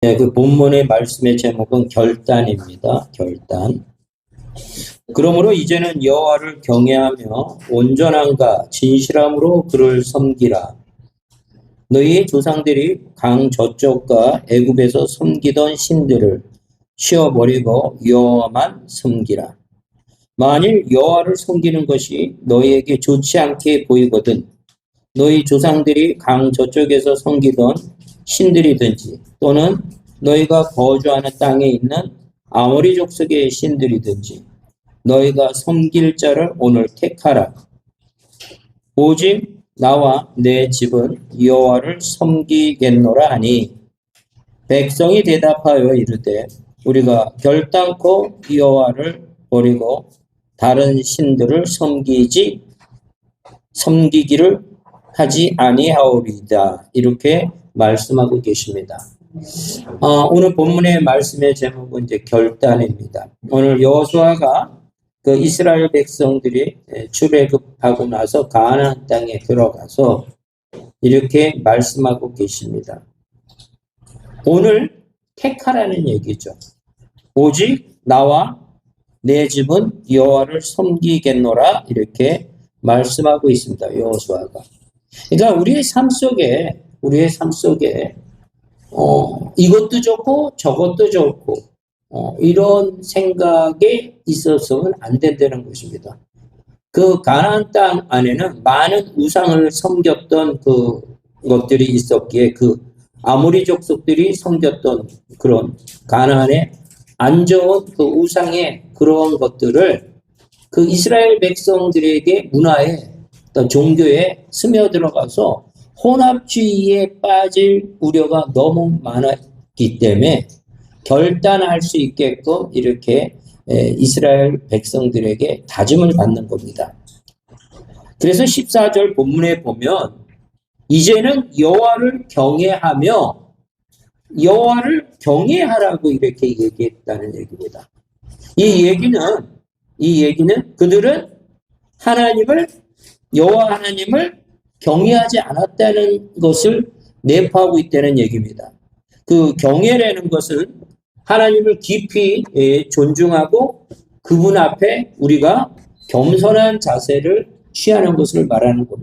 네, 그 본문의 말씀의 제목은 결단입니다. 결단. 그러므로 이제는 여호와를 경외하며 온전함과 진실함으로 그를 섬기라. 너희 조상들이 강 저쪽과 애굽에서 섬기던 신들을 치워버리고 여호와만 섬기라. 만일 여호와를 섬기는 것이 너희에게 좋지 않게 보이거든 너희 조상들이 강 저쪽에서 섬기던 신들이든지 또는 너희가 거주하는 땅에 있는 아모리 족속의 신들이든지 너희가 섬길 자를 오늘 택하라. 오직 나와 내 집은 여호와를 섬기겠노라 하니 백성이 대답하여 이르되 우리가 결단코 여호와를 버리고 다른 신들을 섬기지 섬기기를 하지 아니하오리다 이렇게 말씀하고 계십니다. 어, 오늘 본문의 말씀의 제목은 이제 결단입니다. 오늘 여호수아가 그 이스라엘 백성들이 출애굽하고 나서 가나안 땅에 들어가서 이렇게 말씀하고 계십니다. 오늘 택하라는 얘기죠. 오직 나와 내 집은 여호와를 섬기겠노라 이렇게 말씀하고 있습니다. 여호수아가. 그러니까 우리의 삶 속에 우리의 삶 속에 어, 이것도 좋고 저것도 좋고 어, 이런 생각에 있어서는 안 된다는 것입니다. 그 가나안 땅 안에는 많은 우상을 섬겼던 그 것들이 있었기에 그 아모리 족속들이 섬겼던 그런 가나안의 안 좋은 그 우상의 그런 것들을 그 이스라엘 백성들에게 문화에 어떤 종교에 스며들어가서 혼합주의에 빠질 우려가 너무 많았기 때문에 결단할 수 있게끔 이렇게 이스라엘 백성들에게 다짐을 받는 겁니다. 그래서 14절 본문에 보면 이제는 여호와를 경외하며 여호와를 경외하라고 이렇게 얘기했다는 얘기입니다. 이 얘기는 이 얘기는 그들은 하나님을 여호와 하나님을 경외하지 않았다는 것을 내포하고 있다는 얘기입니다. 그 경외라는 것은 하나님을 깊이 존중하고 그분 앞에 우리가 겸손한 자세를 취하는 것을 말하는 겁니다.